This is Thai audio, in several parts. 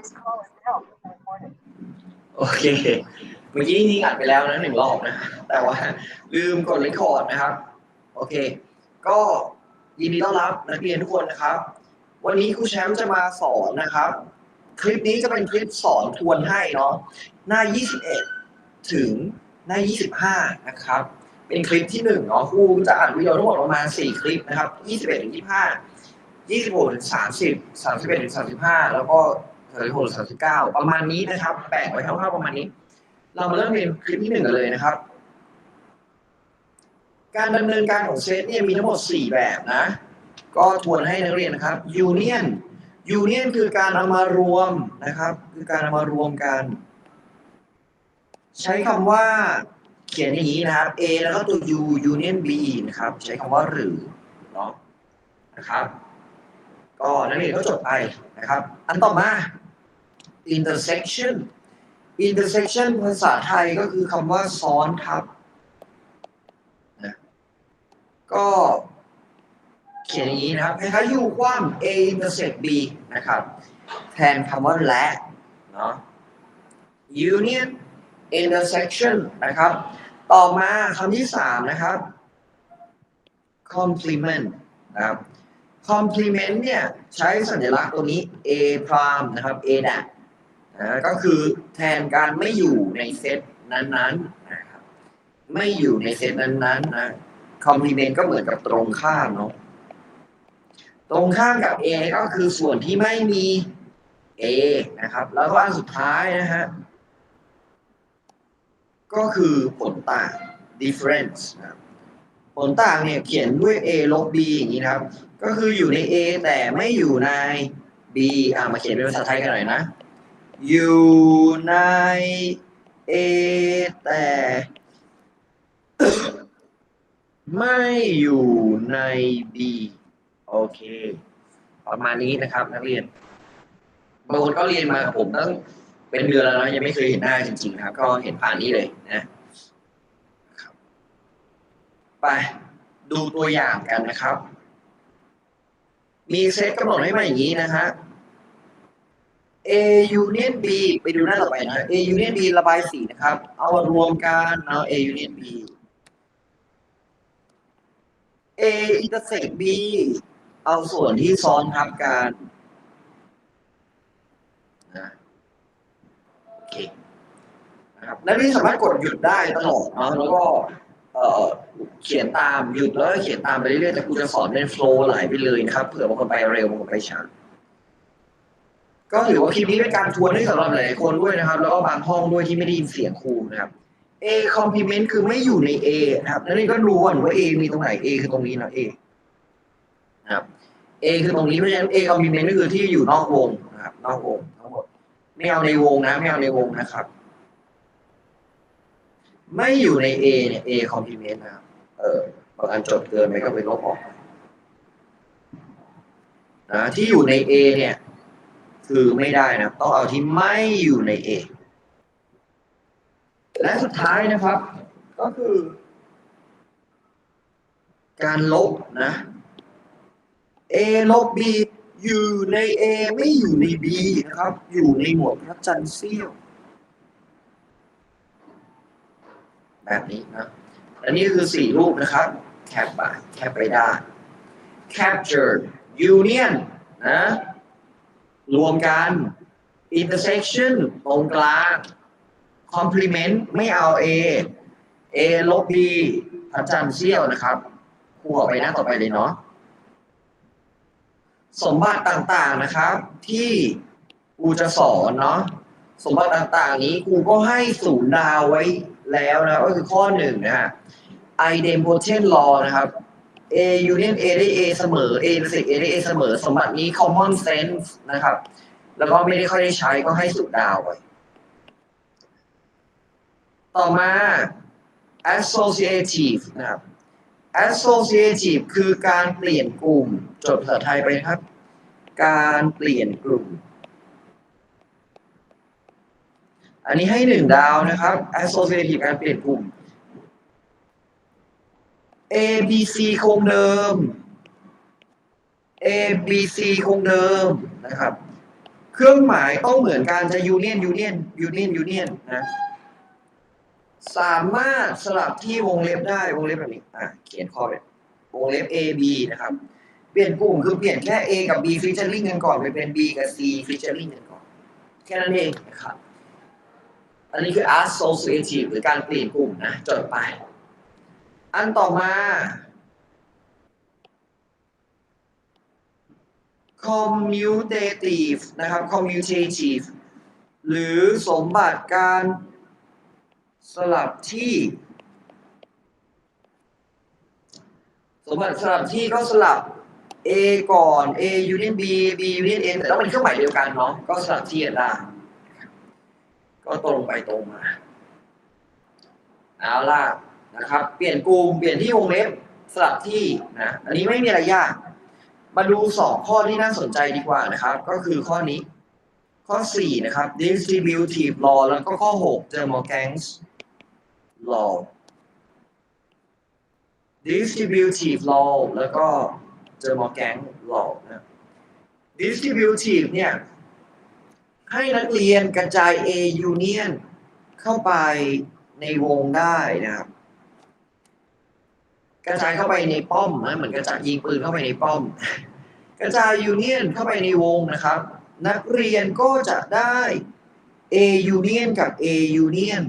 This call is now recorded. โอเค เมื่อกี้นี่อัดไปแล้วนะหนึ่งรอบนะ แต่ว่าลืมกดเรคคอร์ดนะครับ โอเค ก็ยินดีต้อนรับนักเรียนทุกคนนะครับ วันนี้ครูแชมป์จะมาสอนนะครับ คลิปนี้จะเป็นคลิปสอนทวนให้เนาะ หน้า 21 ถึงหน้า 25 นะครับ เป็นคลิปที่หนึ่งเนาะครูจะอ่านวิดีโอทั้งหมดประมาณ 4 คลิปนะครับ 21ถึง25 26ถึง30 31ถึง35 แล้วก็ 36ถึง39ประมาณนี้นะครับแบ่งไว้คร่าวๆประมาณนี้ เรามาเริ่มเรียนคลิปที่หนึ่งกันเลยนะครับ การดำเนินการของเซตเนี่ยมีทั้งหมด4แบบนะ ก็ทวนให้นักเรียนนะครับ Union Union คือการเอามารวมนะครับ คือการเอามารวมกัน ใช้คำว่าเขียนอย่างนี้นะครับ A แล้วก็ตัว U Union B นะครับ ใช้คำว่าหรือเนาะนะครับ ก็นักเรียนก็จดไปนะครับ อันต่อมา intersection intersection ภาษาไทยก็คือคำว่าซ้อนทับนะก็เขียนอย่างนี้นะครับคล้ายๆอยู่คว่ำ A intersect B นะครับ แทนคำว่าและเนาะ union intersection นะครับ ต่อมาคำที่สามนะครับ complement นะครับ complement เนี่ย ใช้สัญลักษณ์ตัวนี้ a prime นะครับ a ดะ นะก็คือแทนการไม่อยู่ในเซตนั้นๆนะครับไม่อยู่ในเซตนั้นๆนะ complement ก็เหมือนกับตรงข้ามเนาะตรงข้ามกับ a ก็คือส่วนที่ไม่มี a นะครับ แล้วก็อันสุดท้ายนะฮะก็คือผลต่าง difference นะผลต่างเนี่ยเขียนด้วย a ลบ b อย่างนี้นะครับ ก็คืออยู่ใน A แต่ไม่อยู่ใน B อ่ามาเขียนเป็นภาษาไทยกันหน่อยนะ อยู่ใน A แต่ ไม่อยู่ใน B โอเค ประมาณนี้นะครับ นักเรียนบางคนก็เรียนมาผมตั้งเป็นเดือนแล้วนะยังไม่เคยเห็นหน้าจริงๆนะครับ ก็เห็นผ่านนี้เลยนะไปดูตัวอย่างกันนะครับ มีเซตกำหนดให้มาอย่างนี้นะฮะ A union B ไปดูหน้าต่อไปนะ A union B ระบายสีนะครับ เอารวมกันเอา A union B A intersect B เอาส่วนที่ซ้อนทับกันนะโอเคนะครับนักเรียนสามารถกดหยุดได้ตลอดเนาะแล้วก็เเขียนตามหยุดแล้วเขียนตามไปเรื่อยๆแต่ครูจะสอนเป็นโฟล์ไหลไปเลยนะครับเผื่อบางคนไปเร็วบางคนไปช้า ก็ถือว่าคลิปนี้เป็นการทวนให้สำหรับหลายๆคนด้วยนะครับ แล้วก็บางห้องด้วยที่ไม่ได้ยินเสียงครูนะครับ A complement คือไม่อยู่ใน A นะครับแล้วนี่ก็รู้ก่อนว่า A มีตรงไหน A คือตรงนี้นะ A นะครับ A คือตรงนี้เพราะฉะนั้น A complement ก็คือที่อยู่นอกวงนะครับนอกวงทั้งหมดไม่เอาในวงนะไม่เอาในวงนะครับ ไม่อยู่ใน A เนี่ย A complement นะครับเออบางอันจดเกินไปก็ไปลบออกนะที่อยู่ใน A เนี่ย คือไม่ได้นะต้องเอาที่ไม่อยู่ใน A และสุดท้ายนะครับ ก็คือ การลบนะ A ลบ B อยู่ใน A ไม่อยู่ใน B นะครับ อยู่ในหมวดพระจันทร์เสี้ยว แบบนี้นะและนี่คือสี่รูปนะครับ แคปไปแคปไปได้ capture union นะ รวมกัน intersection ตรงกลาง complement ไม่เอา A A ลบ B พระจันทร์เสี้ยวนะครับครูออกไปหน้าต่อไปเลยเนาะสมบัติต่างๆนะครับ ที่ครูจะสอนเนาะสมบัติต่างๆ นี้ครูก็ให้ศูนย์ดาวไว้แล้วนะก็คือข้อหนึ่งนะฮะ idempotent law นะครับ A union A ได้ A เสมอ A intersect A ได้ A เสมอ สมบัตินี้ common sense นะครับ แล้วก็ไม่ได้ค่อยได้ใช้ก็ให้ศูนย์ดาวไว้ต่อมา associative นะครับ associative คือการเปลี่ยนกลุ่ม จดภาษาไทยไปครับ การเปลี่ยนกลุ่ม อันนี้ให้หนึ่งดาวนะครับ associative การเปลี่ยนกลุ่ม A B C คงเดิม A B C คงเดิมนะครับ เครื่องหมายต้องเหมือนกันจะ union union union union นยูเนียนนะสามารถสลับที่วงเล็บได้วงเล็บแบบนี้อะเขียนข้อแบบวงเล็บ A B นะครับ เปลี่ยนกลุ่มคือเปลี่ยนแค่ A กับ B featuring กันก่อนไปเป็น B กับ C featuring กันก่อน แค่นั้นเองนะครับ อันนี้คือ associative หรือการเปลี่ยนกลุ่มนะจดไป อันต่อมา commutative นะครับ commutative หรือสมบัติการสลับที่ สมบัติสลับที่ก็สลับ A ก่อน A union B B union A แต่ต้องเป็นเครื่องหมายเดียวกันเนาะก็สลับที่กันได้ก็ตรงไปตรงมา เอาล่ะ นะครับเปลี่ยนกลุ่มเปลี่ยนที่วงเล็บสลับที่นะอันนี้ไม่มีอะไรยาก มาดูสองข้อที่น่าสนใจดีกว่านะครับ ก็คือข้อนี้ ข้อ4นะครับ distributive law แล้วก็ข้อ6 Demogang's law distributive law แล้วก็ Demogang's law นะ distributive เนี่ยให้นักเรียนกระจาย A union เข้าไปในวงได้นะครับ กระจายเข้าไปในป้อมนะเหมือนกระจายยิงปืนเข้าไปในป้อม กระจายยูเนียนเข้าไปในวงนะครับ นักเรียนก็จะได้ A union กับ A union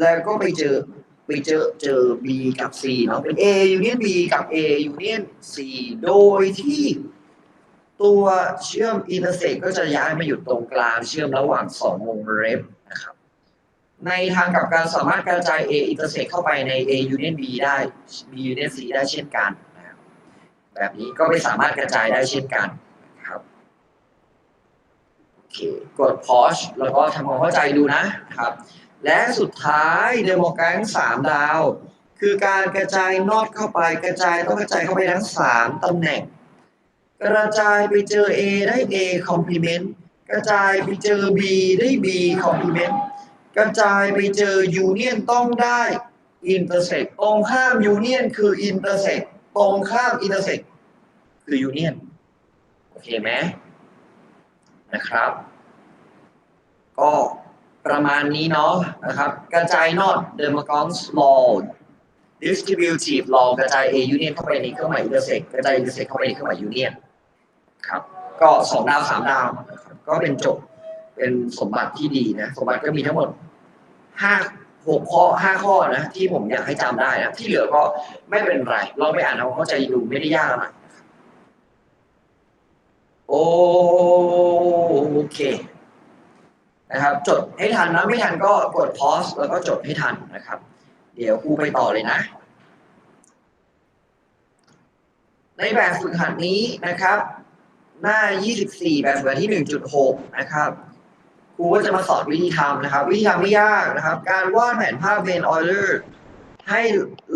แล้วก็ไปเจอไปเจอเจอ B กับ C เนาะเป็น A union B กับ A union C โดยที่ตัวเชื่อม intersect ก็จะย้ายมาอยู่ตรงกลางเชื่อมระหว่างสองวงเรับ ในทางกับการสามารถกระจาย A intersect เข้าไปใน A union B ได้ B union C ได้เช่นกันนะครับแบบนี้ก็ไม่สามารถกระจายได้เช่นกันนะครับโอเคกด pause แล้วก็ทำความเข้าใจดูนะครับ และสุดท้ายเดโมแกรมสามดาว คือการกระจายนอตเข้าไปกระจายต้องกระจายเข้าไปทั้งสามตำแหน่ง กระจายไปเจอ A ได้ A complement กระจายไปเจอ B ได้ B complement กระจายไปเจอ union ต้องได้ intersect ตรงข้าม union คือ intersect ตรงข้าม intersect คือ union โอเคไหมนะครับ ก็ประมาณนี้เนาะนะครับกระจายนอต d e m o g o n s law distributive law กระจาย A union เข้าไปในเครื่องหมาย intersect กระจาย intersect เข้าไปในเครื่องหมาย union ครับ ก็สองดาวสามดาว ก็เป็นจบ เป็นสมบัติที่ดีนะ สมบัติก็มีทั้งหมดห้าหกข้อห้าข้อนะที่ผมอยากให้จำได้นะที่เหลือก็ไม่เป็นไรเราไปอ่านเอาเข้าใจดูไม่ได้ยากอะไรโอเคนะครับ จดให้ทันนะไม่ทันก็กด pause แล้วก็จดให้ทันนะครับ เดี๋ยวครูไปต่อเลยนะ ในแบบฝึกหัดนี้นะครับ หน้า 24 แบบฝึกหัดที่ 1.6 นะครับ รูก็จะมาสอนวิธีทำนะครับ วิธีทำไม่ยากนะครับ การวาดแผนภาพเวนออยเลอร์ให้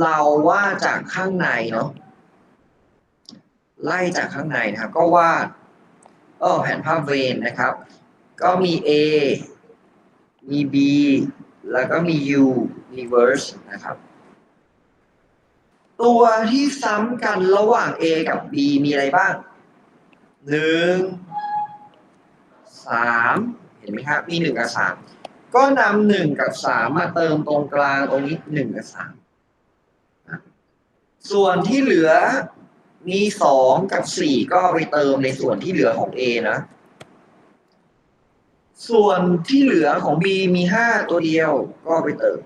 เราวาดจากข้างในเนาะไล่จากข้างในนะครับ ก็วาดเออแผนภาพเวนนะครับ ก็มี A มี B แล้วก็มี U มี verse นะครับ ตัวที่ซ้ำกันระหว่าง A กับ B มีอะไรบ้างหนึ่งสาม ห็นไหมครับมีหนึ่งกับสามก็นำหนึ่งกับสามมาเติมตรงกลางตรงนี้หนึ่งกับสามส่วนที่เหลือมีสองกับสี่ก็ไปเติมในส่วนที่เหลือของ A นะ ส่วนที่เหลือของ B มีห้าตัวเดียวก็ไปเติม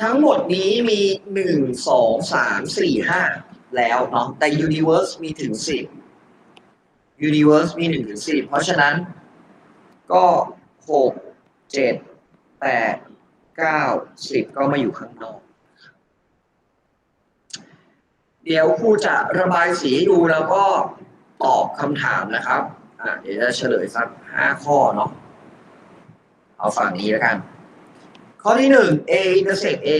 ทั้งหมดนี้มีหนึ่งสองสามสี่ห้าแล้วเนาะแต่ Universe มีถึงสิบ Universe มีหนึ่งถึงสิบเพราะฉะนั้นก็หกเจ็ดแปดเก้าสิบก็มาอยู่ข้างนอก เดี๋ยวครูจะระบายสีให้ดูแล้วก็ตอบคำถามนะครับอะเดี๋ยวจะเฉลยสักห้าข้อเนาะเอาฝั่งนี้แล้วกัน ข้อที่หนึ่ง A intersect A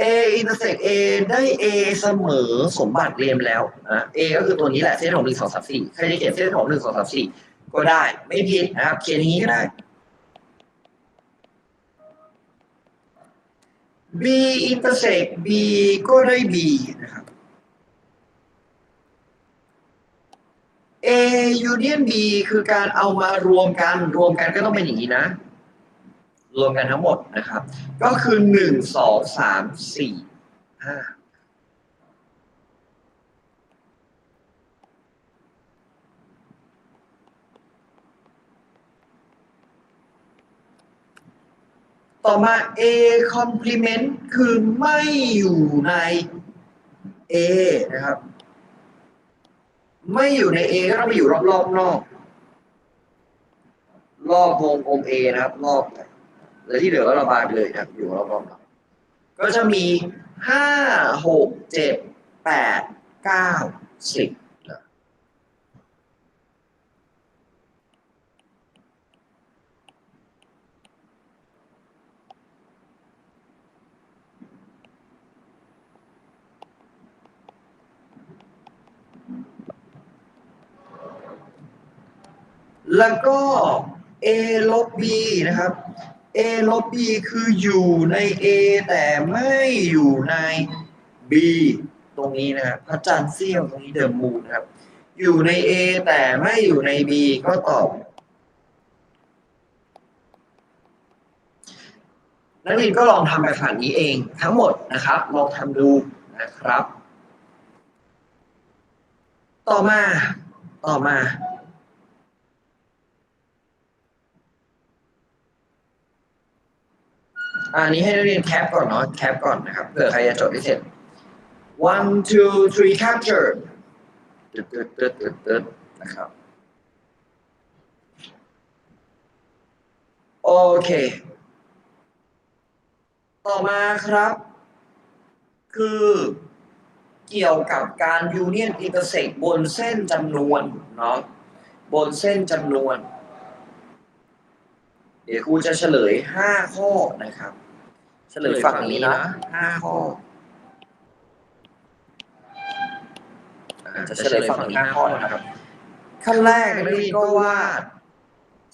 A intersect A ได้ A เสมอสมบัติเรียนแล้วนะ A ก็คือตัวนี้แหละเส้นของหนึ่งสองสามสี่ใครจะเขียนเส้นของหนึ่งสองสามสี่ก็ได้ ไม่ผิดนะครับเขียนอย่างนี้ก็ได้ B intersect B ก็ได้ B นะครับ union B คือการเอามารวมกันรวมกันก็ต้องเป็นอย่างนี้นะ รวมกันทั้งหมดนะครับ ก็คือหนึ่งสองสามสี่ห้าต่อมา A complement คือไม่อยู่ใน A นะครับ ไม่อยู่ใน A ก็ต้องไปอยู่รอบๆนอก รอบวงกลม A นะครับ รอบไป แล้วที่เหลือก็ระบายไปเลยนะครับอยู่รอบๆกก็จะมีห้าหกเจ็ดแปดเก้าสิบนะแล้วก็ A ลบ B นะครับ A ลบ B คืออยู่ใน A แต่ไม่อยู่ใน B ตรงนี้นะครับพระจันทร์เสี้ยวตรงนี้เดอะมูนะครับ อยู่ใน A แต่ไม่อยู่ใน B ก็ตอบนักเรียนก็ลองทำแบบฝันนี้เองทั้งหมดนะครับ ลองทำดูนะครับ ต่อมาต่อมา อันนี้ให้นักเรียนแคปก่อนเนาะแคปก่อนนะครับเผื่อใครจะจดได้เสร็จ one two three capture ตึ๊ดตึ๊ดตึ๊ดตึ๊ดตึ๊ดนะครับ โอเค ต่อมาครับ คือเกี่ยวกับการ union intersect บนเส้นจำนวนเนาะบนเส้นจำนวน เดี๋ยวครูจะเฉลยห้าข้อนะครับ เฉลยฝั่งนี้นะห้าข้ออ่าจะเฉลยฝั่งนี้ห้าข้อนะครับ ขั้นแรกนักเรียนก็วาด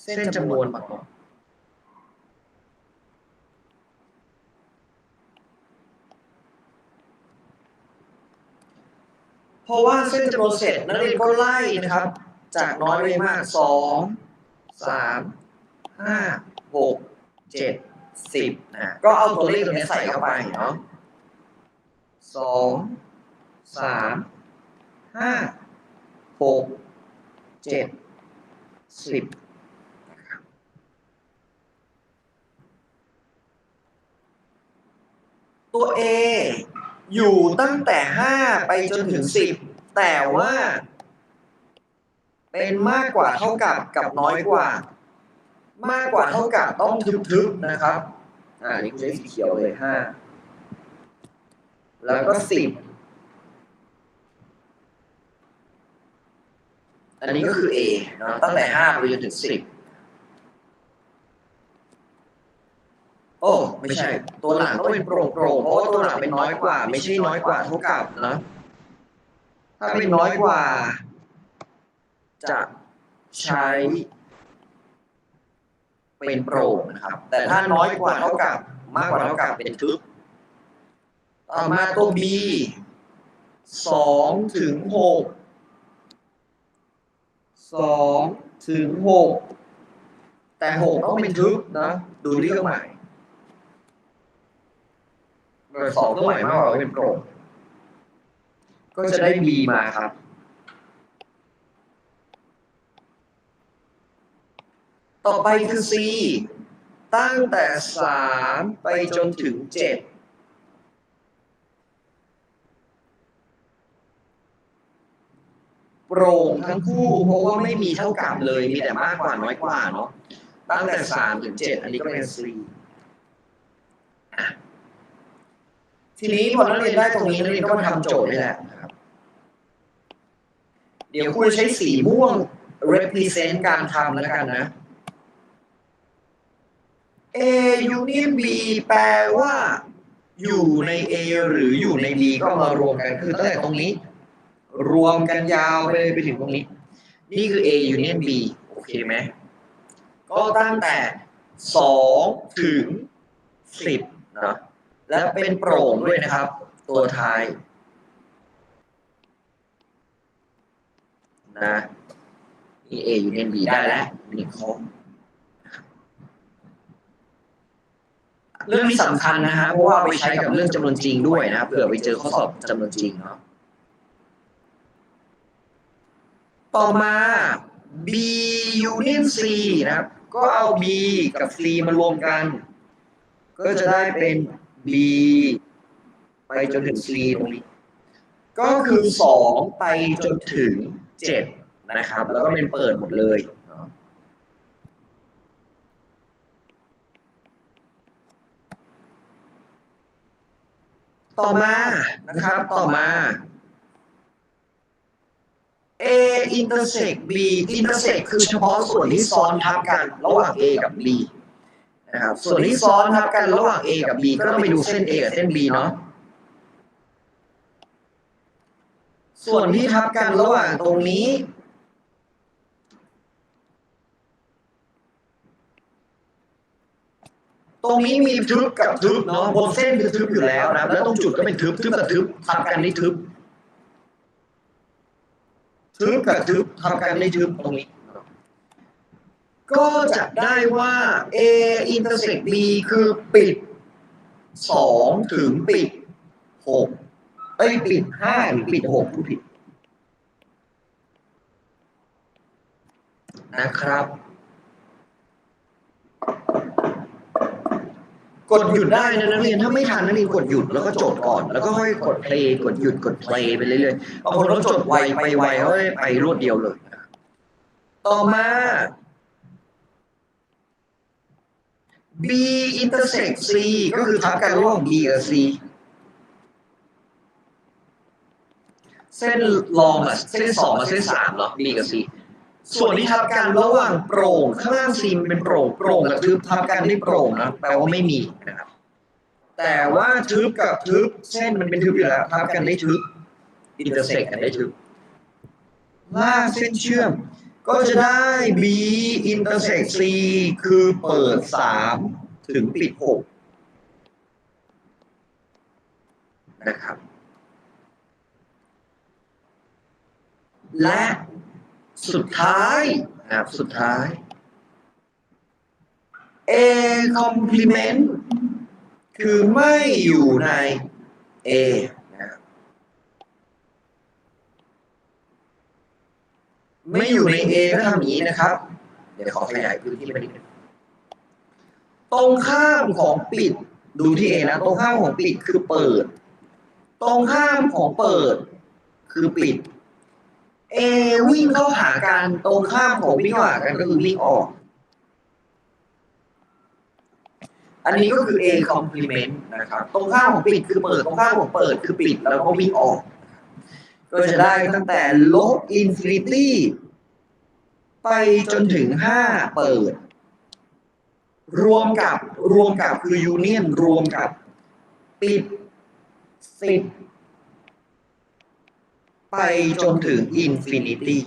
เส้นจำนวนมาก่อนเพราะว่าเส้นจำนวนเสร็จนักเรียนก็ไล่นะครับ จากน้อยไปมากสองสาม ห้าหกเจ็ดสิบนะก็เอาตัวเลขตรงนี้ใส่เข้าไปเนาะสองสามห้าหกเจ็ดสิบตัว A อยู่ตั้งแต่ห้าไปจนถึงสิบแต่ว่า เป็นมากกว่าเท่ากับกับน้อยกว่า มากกว่าเท่ากับต้องทึบๆนะครับ อ่านี่กูใช้สีเขียวเลยห้าแล้วก็สิบอันนี้ก็คือ A เนาะตั้งแต่ห้าไปจนถึงสิบโอ้ไม่ใช่ ตัวหลังต้องเป็นโปร่งโปร่งๆเพราะว่าตัวหลังเป็นน้อยกว่า ไม่ใช่น้อยกว่าเท่ากับนะถ้าเป็นน้อยกว่า จะใช้ เป็นโปร่งนะครับ แต่ถ้าน้อยกว่าเท่ากับ มากกว่าเท่ากับเป็นทึบต่อมาตัว B สองถึงหกสองถึงหกแต่หกต้องเป็นทึบนะ ดูที่เครื่องหมายเบอร์สองเครื่องหมายมากกว่าเป็นโปร่งก็จะได้ B มาครับ ต่อไปคือ C ตั้งแต่สามไปจนถึงเจ็ดโปร่งทั้งคู่เพราะว่าไม่มีเท่ากับเลยมีแต่มากกว่าน้อยกว่าเนาะตั้งแต่สามถึงเจ็ดอันนี้ก็เป็น C อะทีนี้พอนักเรียนได้ตรงนี้นักเรียนก็มาทำโจทย์นี่แหละนะครับ เดี๋ยวครูจะใช้สีม่วง represent การทำแล้วกันนะ A union B แปลว่า อยู่ใน A หรืออยู่ใน B ก็มารวมกันคือตั้งแต่ตรงนี้ รวมกันยาวไปเลยไปถึงตรงนี้ นี่คือ A union B โอเคไหมก็ตั้งแต่สองถึงสิบนะและเป็นโปร่งด้วยนะครับ ตัวท้ายนะนี่ A ยูเนียน B ได้แล้วหนึ่งข้อ เรื่องนี้สำคัญนะฮะเพราะว่าไปใช้กับเรื่องจำนวนจริงด้วยนะครับเผื่อไปเจอข้อสอบจำนวนจริงเนาะต่อมา B union C นะครับ ก็เอา B กับ C มารวมกัน ก็จะได้เป็น B ไปจนถึง C ตรงนี้ ก็คือ 2 ไปจนถึง 7 นะครับ แล้วก็เป็นเปิดหมดเลยเนาะ ต่อมานะครับต่อมา A intersect B intersect คือเฉพาะส่วนที่ซ้อนทับกันระหว่าง A กับ B นะครับส่วนที่ซ้อนทับกันระหว่าง A กับ B ก็ต้องไปดูเส้น A กับเส้น B เนาะส่วนที่ทับกันระหว่างตรงนี้ ตรงนี้มีทึบกับทึบเนาะบนเส้นคือทึบอยู่แล้วนะแล้วตรงจุดก็เป็นทึบทึบกับทึบทับกันนี่ทึบทึบกับทึบทำกันในทึบตรงนี้ ก็จะได้ว่า A intersect B คือปิดสองถึงปิดหกเอ้ยปิดห้าหรือปิดหกผู้ผิดนะครับ กดหยุดได้นะนักเรียนถ้าไม่ทันนักเรียนกดหยุดแล้วก็จดก่อน แล้วก็ค่อยกดเพลย์กดหยุดกดเพลย์ไปเรื่อยๆบางคนเขาจดไวไปไวเขาได้ไปรวดเดียวเลย ต่อมา B intersect C ก็คือทับกันระหว่าง B กับ C เส้นรองอะเส้นสองกับเส้นสามเนาะ B กับ C ส่วนที่ทับกันระหว่างโปร่งข้างล่าง C มันเป็นโปร่งโปร่งกับทึบทับกันที่โปร่งนะแปลว่าไม่มีนะครับ แต่ว่าทึบกับทึบเส้นมันเป็นทึบอยู่แล้วทับกันได้ทึบ intersect กันได้ทึบลากเส้นเชื่อม ก็จะได้ B intersect C คือเปิด 3 ถึงปิด 6 นะครับ และ สุดท้ายนะครับสุดท้าย A complement คือไม่อยู่ใน A นะครับไม่อยู่ใน A ก็ทำอย่างนี้นะครับ เดี๋ยวขอขยายพื้นที่ไปนิดนึงตรงข้ามของปิดดูที่ A นะตรงข้ามของปิดคือเปิด ตรงข้ามของเปิดคือปิด A วิ่งเข้าหากันตรงข้ามของวิ่งเข้าหากันก็คือวิ่งออก อันนี้ก็คือ A complement นะครับ ตรงข้ามของปิดคือเปิด ตรงข้ามของเปิดคือปิด แล้วก็วิ่งออก ก็จะได้ตั้งแต่ลบอินฟินิตี้ไปจนถึงห้าเปิด รวมกับรวมกับคือยูเนียนรวมกับปิดสิบ ไปจนถึงอินฟินิตี้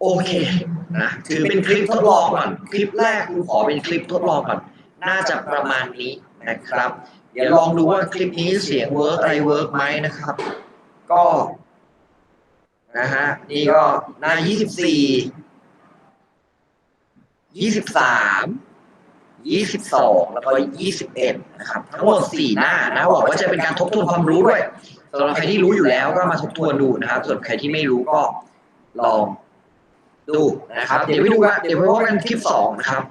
โอเคนะถือเป็นคลิปทดลองก่อน คลิปแรกครูขอเป็นคลิปทดลองก่อน น่าจะประมาณนี้นะครับ เดี๋ยวลองดูว่าคลิปนี้เสียงเวิร์กอะไรเวิร์กไหมนะครับ ก็นะฮะนี่ก็หน้ายี่สิบสี่ยี่สิบสาม ยี่สิบสองแล้วก็ยี่สิบเอ็ดนะครับ ทั้งหมดสี่หน้านะบอกว่าจะเป็นการทบทวนความรู้ด้วยสำหรับใครที่รู้อยู่แล้วก็มาทบทวนดูนะครับ ส่วนใครที่ไม่รู้ก็ลองดูนะครับ เดี๋ยวไปดูว่าเดี๋ยวไปพบกันคลิปสองนะครับ